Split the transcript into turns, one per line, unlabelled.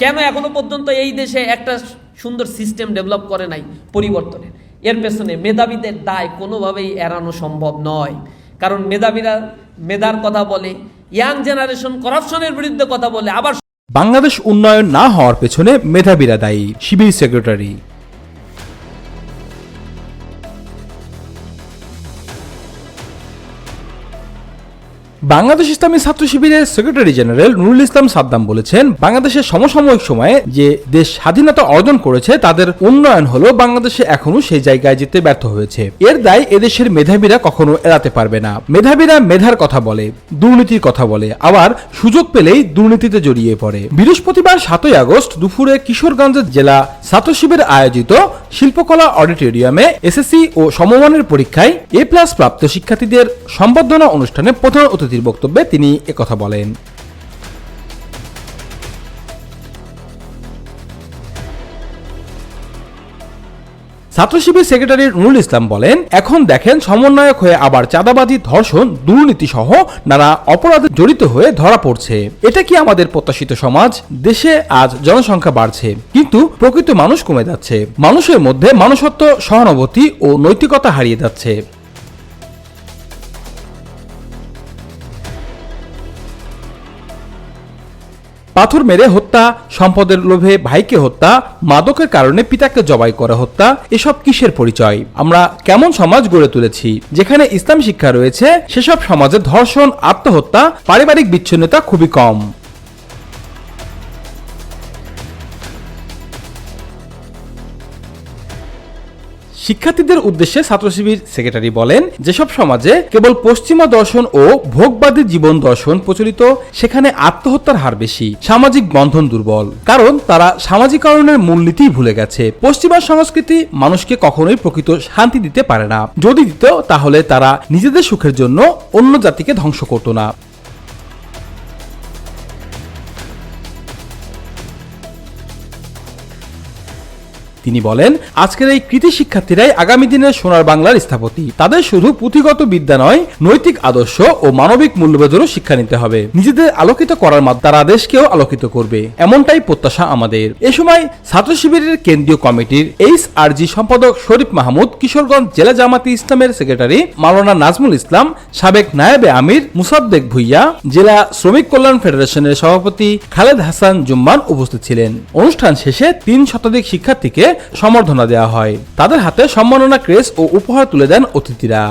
কেন এখনও পর্যন্ত এই দেশে একটা সুন্দর সিস্টেম ডেভেলপ করে নাই পরিবর্তনের এর পেছনে মেধাবীদের দায় কোনোভাবেই এড়ানো সম্ভব নয়। কারণ মেধাবীরা মেধার কথা বলে ইয়াং জেনারেশন করাপশনের বিরুদ্ধে কথা বলে, আবার
বাংলাদেশ উন্নয়ন না হওয়ার পেছনে মেধাবীরা দায়ী সিভিল সেক্রেটারি বাংলাদেশ ইসলামী ছাত্র শিবিরের সেক্রেটারি জেনারেল নুরুল ইসলাম সাদ্দাম বলেছেন, বাংলাদেশের সমসাময়িক সময়ে যে দেশ স্বাধীনতা অর্জন করেছে, তাদের উন্নয়ন হলো বাংলাদেশে এখনও সেই জায়গায় যেতে ব্যর্থ হয়েছে। এর দায় এদেশের মেধাবীরা কখনো এড়াতে পারবে না। মেধাবীরা মেধার কথা বলে, দুর্নীতির কথা বলে, আবার সুযোগ পেলেই দুর্নীতিতে জড়িয়ে পড়ে। বৃহস্পতিবার সাতই আগস্ট দুপুরে কিশোরগঞ্জের জেলা ছাত্র শিবির আয়োজিত শিল্পকলা অডিটোরিয়ামে এসএসসি ও সমমানের পরীক্ষায় এ প্লাস প্রাপ্ত শিক্ষার্থীদের সম্বর্ধনা অনুষ্ঠানে প্রধান অতিথির বক্তব্যে তিনি একথা বলেন। ছাত্র শিবির সেক্রেটারি নুরুল ইসলাম বলেন, এখন দেখেন সমন্বয়ক হয়ে আবার চাঁদাবাজি, ধর্ষণ দুর্নীতি সহ নানা অপরাধে জড়িত হয়ে ধরা পড়ছে। এটা কি আমাদের প্রত্যাশিত সমাজ? দেশে আজ জনসংখ্যা বাড়ছে, কিন্তু প্রকৃত মানুষ কমে যাচ্ছে। মানুষের মধ্যে মানুষত্ব, সহানুভূতি ও নৈতিকতা হারিয়ে যাচ্ছে। পাথর মেরে হত্যা, সম্পদের লোভে ভাইকে হত্যা, মাদকের কারণে পিতাকে জবাই করে হত্যা, এসব কিসের পরিচয়? আমরা কেমন সমাজ গড়ে তুলেছি? যেখানে ইসলাম শিক্ষা রয়েছে, সেসব সমাজে ধর্ষণ, আত্মহত্যা, পারিবারিক বিচ্ছিন্নতা খুবই কম। শিক্ষার্থীদের উদ্দেশ্যে ছাত্র শিবির সেক্রেটারি বলেন, যেসব সমাজে কেবল পশ্চিমা দর্শন ও ভোগবাদী জীবন দর্শন প্রচলিত, সেখানে আত্মহত্যার হার বেশি। সামাজিক বন্ধন দুর্বল। কারণ তারা সামাজিকরণের মূলনীতিই ভুলে গেছে। পশ্চিমা সংস্কৃতি মানুষকে কখনোই প্রকৃত শান্তি দিতে পারে না। যদি দিত, তাহলে তারা নিজেদের সুখের জন্য অন্য জাতিকে ধ্বংস করতো না। তিনি বলেন, আজকের এই কৃতি শিক্ষার্থীরাই আগামী দিনের সোনার বাংলার স্থপতি। তাদের শুধু পুঁথিগত বিদ্যা নয়, নৈতিক আদর্শ ও মানবিক মূল্যবোধেরও শিক্ষা নিতে হবে। নিজেদের আলোকিত করার মাধ্যমে তারা দেশকেও আলোকিত করবে। এমনটাই প্রত্যাশা আমাদের। এ সময় ছাত্র শিবিরের কেন্দ্রীয় কমিটির এইচ আর জি সম্পাদক শরীফ মাহমুদ, কিশোরগঞ্জ জেলা জামাতি ইসলামের সেক্রেটারি মাওলানা নাজমুল ইসলাম, সাবেক নায়েবে আমির মুসাদ্দেক ভুইয়া, জেলা শ্রমিক কল্যাণ ফেডারেশনের সভাপতি খালেদ হাসান জুম্মান উপস্থিত ছিলেন। অনুষ্ঠান শেষে তিন শতাধিক শিক্ষার্থীকে সম্বর্ধনা দেওয়া হয়। তাদের হাতে সম্মাননা ক্রেস ও উপহার তুলে দেন অতিথিরা।